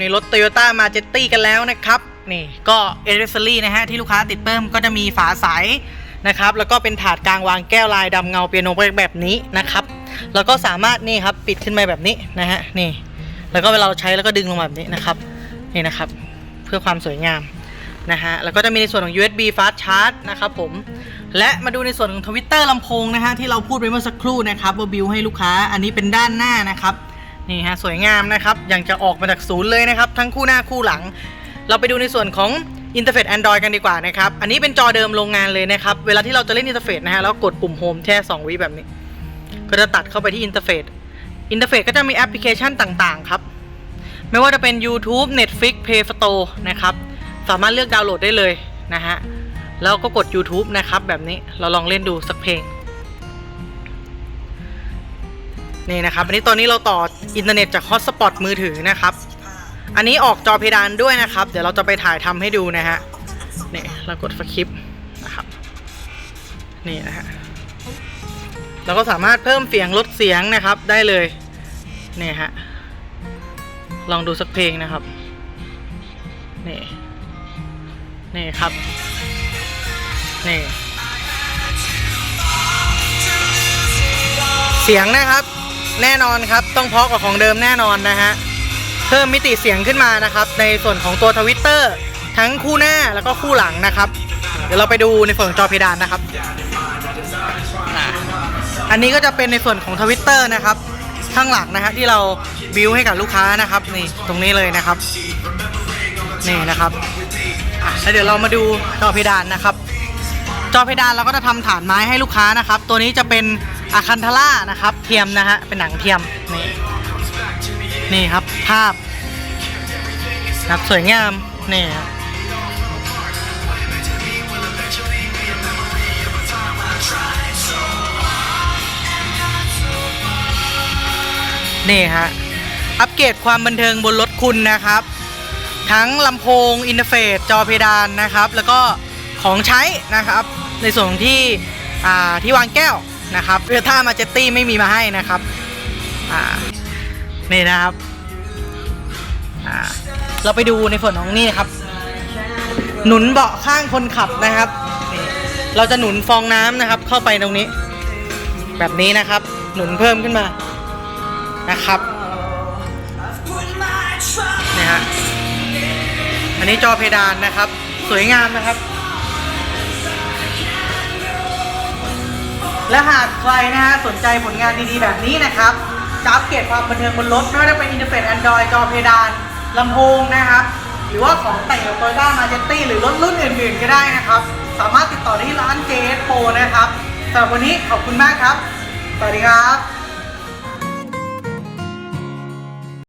ในรถ Toyota m a j e t i กันแล้วนะครับนี่ก็เอเ s อรี่นะฮะที่ลูกค้าติดเพิ่มก็จะมีฝาใสนะครับแล้วก็เป็นถาดกลางวางแก้วลายดำเงาเปียโนแบบนี้นะครับแล้วก็สามารถนี่ครับปิดขึ้นมาแบบนี้นะฮะนี่แล้วก็เวลาเราใช้แล้วก็ดึงลงมาแบบนี้นะครับนี่นะครับ เพื่อความสวยงามนะฮะแล้วก็จะมีในส่วนของ USB fast charge นะครับผมและมาดูในส่วนของทวิตเตอร์ลำโพงนะฮะที่เราพูดไปเมื่อสักครู่นะครับว่าบิวให้ลูกค้าอันนี้เป็นด้านหน้านะครับ นี่ฮะสวยงามนะครับย่างจะออกมาจากศูนย์เลยนะครับ ทั้งคู่หน้าคู่หลัง เราไปดูในส่วนของอินเทอร์เฟซ Android กันดีกว่านะครับ อันนี้เป็นจอเดิมโรงงานเลยนะครับ เวลาที่เราจะเล่นอินเทอร์เฟซนะฮะแล้วกดปุ่มโฮมแค่2วิแบบนี้ ก็จะตัดเข้าไปที่อินเทอร์เฟซอินเทอร์เฟซก็จะมีแอปพลิเคชันต่างๆ ครับ ไม่ว่าจะเป็น YouTube Netflix Play Store นะครับ สามารถเลือกดาวน์โหลดได้เลยนะฮะ แล้วก็กด YouTube นะครับแบบนี้เราลองเล่นดูสักเพลง นี่นะครับ อันนี้ตอนนี้เราต่ออินเทอร์เน็ตจากฮอตสปอตมือถือนะครับ อันนี้ออกจอเพดานด้วยนะครับ เดี๋ยวเราจะไปถ่ายทำให้ดูนะฮะนี่เรากดสคริปนะครับ นี่นะฮะเราก็สามารถเพิ่มเสียงลดเสียงนะครับได้เลยนี่ฮะลองดูสักเพลงนะครับนี่นี่ครับนี่เสียงนะครับ แน่นอนครับ ต้องเพาะกว่าของเดิมแน่นอนนะฮะ เพิ่มมิติเสียงขึ้นมานะครับ ในส่วนของตัวทวิตเตอร์ทั้งคู่หน้าแล้วก็คู่หลังนะครับ เดี๋ยวเราไปดูในส่วนของจอเพดานนะครับ อันนี้ก็จะเป็นในส่วนของทวิตเตอร์นะครับ ข้างหลังนะฮะที่เราบิวให้กับลูกค้านะครับนี่ตรงนี้เลยนะครับนี่นะครับแล้วเดี๋ยวเรามาดูจอเพดานนะครับ จอเพดานเราก็จะทำฐานไม้ให้ลูกค้านะครับ ตัวนี้จะเป็น อะคันทาร่านะครับ เทียมนะฮะ เป็นหนังเทียม นี่ นี่ครับ ภาพครับสวยงาม นี่ครับนี่ฮะ อัปเกรดความบันเทิงบนรถคุณนะครับ ทั้งลำโพง อินเทอร์เฟซจอเพดานนะครับ แล้วก็ของใช้นะครับ ในส่วนที่อ่าที่วางแก้ว นะครับเรือท่ามาเจตตี้ไม่มีมาให้นะครับอ่านี่นะครับอ่าเราไปดูในส่วนของนี่ครับ หนุนเบาะข้างคนขับนะครับ เราจะหนุนฟองน้ำนะครับ เข้าไปตรงนี้ แบบนี้นะครับ หนุนเพิ่มขึ้นมานะครับนี่ฮะอันนี้จอเพดานนะครับ สวยงามนะครับ และหากใครนะฮะสนใจผลงานดีๆ แบบนี้นะครับจะอัปเกรดความบันเทิงบนรถไม่ว่าจะเป็นอินเทอร์เฟซแอนดรอยจอเพดานลำโพงนะครับ หรือว่าของแต่งโตโยต้ามาเจตตี้หรือรถรุ่นอื่นๆ ก็ได้นะครับ สามารถติดต่อได้ที่ร้าน JS Pro นะครับสำหรับวันนี้ขอบคุณมากครับ สวัสดีครับ